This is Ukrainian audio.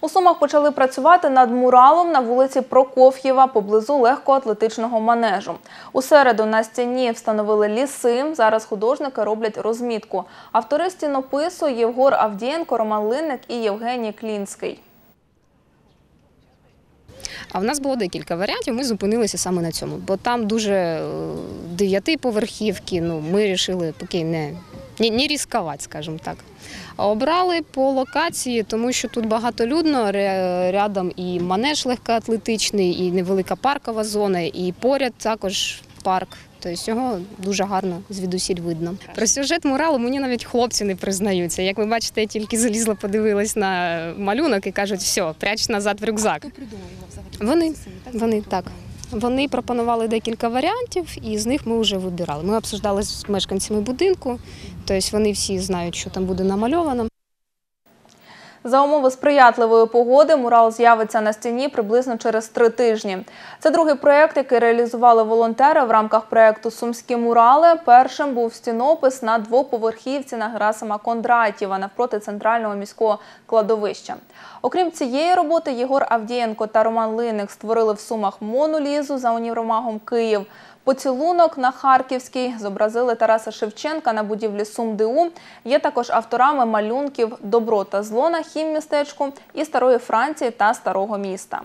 У Сумах почали працювати над муралом на вулиці Прокоф'єва поблизу легкоатлетичного манежу. У середу на стіні встановили ліси. Зараз художники роблять розмітку. Автори стінопису Євгор Авдієнко, Роман Линник і Євгеній Клінський. А в нас було декілька варіантів. Ми зупинилися саме на цьому, бо там дуже е, дев'ятиповерхівки. Ну ми вирішили поки не, не, не ризикувати, скажімо так. Обрали по локації, тому що тут багатолюдно, ря- рядом і манеж легкоатлетичний, і невелика паркова зона, і поряд також парк. Тобто його дуже гарно звідусіль видно. Про сюжет муралу мені навіть хлопці не признаються. Як ви бачите, я тільки залізла, подивилась на малюнок і кажуть, все, пряч назад в рюкзак. Вони, вони так. Вони пропонували декілька варіантів, і з них ми вже вибирали. Ми обсуждали з мешканцями будинку, тобто вони всі знають, що там буде намальовано. За умови сприятливої погоди мурал з'явиться на стіні приблизно через три тижні. Це другий проєкт, який реалізували волонтери в рамках проєкту Сумські мурали. Першим був стінопис на двоповерхівці на Герасима Кондратєва навпроти центрального міського кладовища. Окрім цієї роботи, Єгор Авдієнко та Роман Линик створили в Сумах монолізу за універмагом Київ. Поцілунок на Харківській зобразили Тараса Шевченка на будівлі Сумдиу. Є також авторами малюнків Добро та зло на хіммістечку і старої Франції та старого міста.